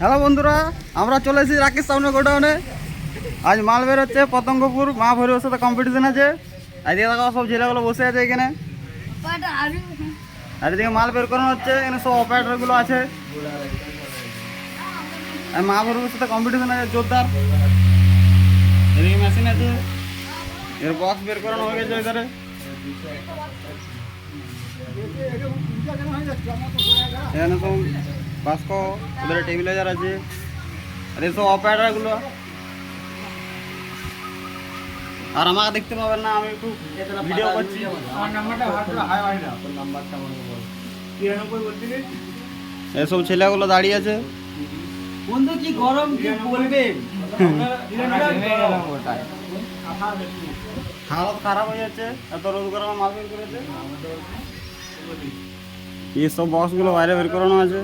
Hello বন্ধুরা, আমরা চলে এসেছি রাকেশ সামনে গোডাউনে। আজ মাল বেরোচ্ছে পতঙ্গপুর, মা ভৈরবের সাথে কম্পিটিশন আছে। আজকে দেখো, সব ছেলেগুলো বসে আছে এখানে। আর এদিকে মাল বের করানো হচ্ছে, এখানে সব অপারেটরগুলো আছে। আর মা ভৈরবের সাথে কম্পিটিশন আছে, জোরদার। এদিকে মেশিন আছে। এর বক্স বের করানো হয়ে গেছে এধারে এখানে সব বাস্ক ওদের টেবিলাইজার আছে। আর এসব অপারেটারগুলো আর আমাকে দেখতে পাবেন না আমি একটু ভিডিও করছি। এসব ছেলেগুলো দাঁড়িয়ে আছে। বন্ধু কি গরম কি বলবেন হালত খারাপ হয়ে যাচ্ছে এত রোদ গরমে মাল বের করেছে। এইসব বক্সগুলো বাইরে বের করানো আছে।